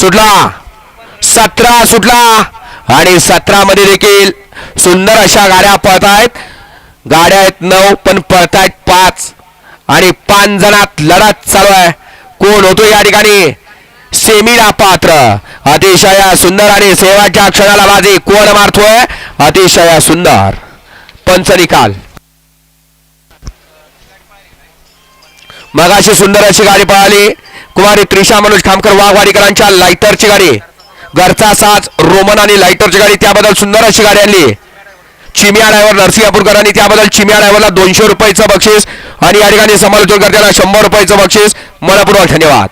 सुटला. सतरा सुटला. आणि सतरा मध्ये देखील सुंदर अशा गाड्या पळत आहेत गाड्या आहेत नऊ पण पळतायत पाच. आणि पाच जणात लढत चालू आहे. कोण होतो या ठिकाणी? सेमीला पात्र. अतिशय सुंदर आणि सेवाच्या क्षणाला बाजी. कोण मारतोय? अतिशय सुंदर. पंच निकाल. मगाशी सुंदर अशी गाडी पळाली. कुमारी त्रिशा मनोज खामकर वाघवाडीकरांच्या लायटरची गाडी. घरचा साज रोमन आणि लायटरची गाडी त्याबद्दल सुंदर अशी गाडी आणली. चिमिया ड्रायव्हर नरसिंहपूरकरांनी त्याबद्दल चिमिया ड्रायव्हरला दोनशे रुपयाचं बक्षीस आणि या ठिकाणी समालोचन करताना शंभर रुपयाचं बक्षीस. मनपूर्वक धन्यवाद.